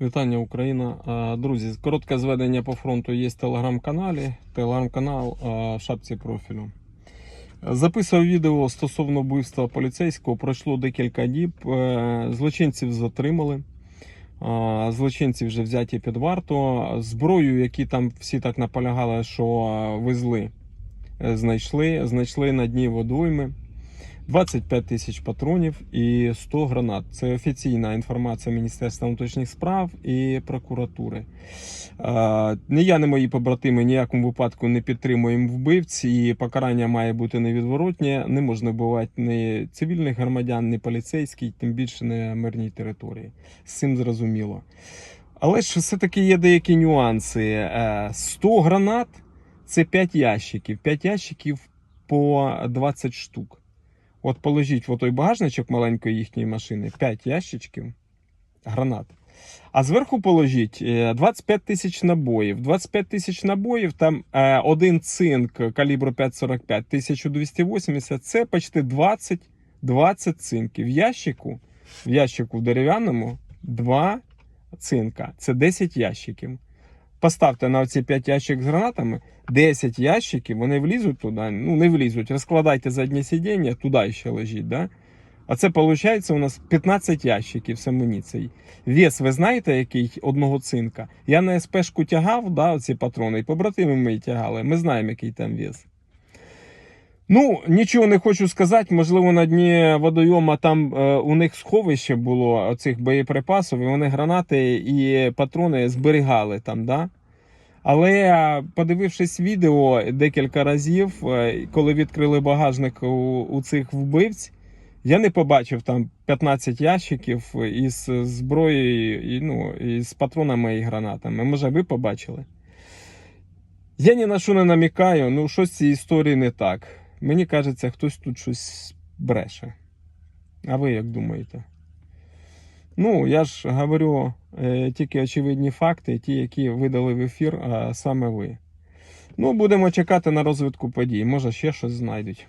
Вітання Україна. Друзі, коротке зведення по фронту є в телеграм-каналі. Телеграм-канал в шапці профілю. Записав відео стосовно вбивства поліцейського. Пройшло декілька діб. Е, Злочинців затримали. Злочинці вже взяті під варту. Зброю, які там всі так наполягали, що везли, е, знайшли. Знайшли на дні водойми. 25 тисяч патронів і 100 гранат. Це офіційна інформація Міністерства внутрішніх справ і прокуратури. Е, Ні я, ні мої побратими ніякому випадку не підтримуємо вбивць, і покарання має бути невідворотнє. Не можна вбивати ні цивільних громадян, ні поліцейських, тим більше на мирній території. З цим зрозуміло. Але ж все-таки є деякі нюанси. Е, 100 гранат це 5 ящиків. 5 ящиків по 20 штук. От положіть в той багажничок маленької їхньої машини 5 ящичків гранат. А зверху положіть е, 25 тисяч набоїв. 25 тисяч набоїв, там е, один цинк калібру 5,45, 1280, це почти 20, 20 цинків. В ящику, в ящику дерев'яному 2 цинка. Це 10 ящиків. Поставте на оці 5 ящик з гранатами, 10 ящиків, вони влізуть туди, ну не влізуть. Розкладайте заднє сидіння, туди ще лежить. Да? А це виходить у нас 15 ящиків з самоніцей. Вес, ви знаєте, який одного цинка? Я на СПшку тягав, да, оці патрони, і побратими мої тягали. Ми знаємо, який там вес. Ну, нічого не хочу сказати. Можливо, на дні водойома там е, у них сховище було цих боєприпасів, і вони гранати і патрони зберігали там, да? Але е, подивившись відео декілька разів, е, коли відкрили багажник у, у цих вбивць, я не побачив там 15 ящиків із зброєю, і, ну, із патронами і гранатами. Може, ви побачили? Я ні на що не намікаю, ну щось в цій історії не так. Мені кажеться, хтось тут щось бреше. А ви як думаєте? Ну, я ж говорю е, тільки очевидні факти, ті, які видали в ефір, а саме ви. Ну, будемо чекати на розвитку подій. Може, ще щось знайдуть.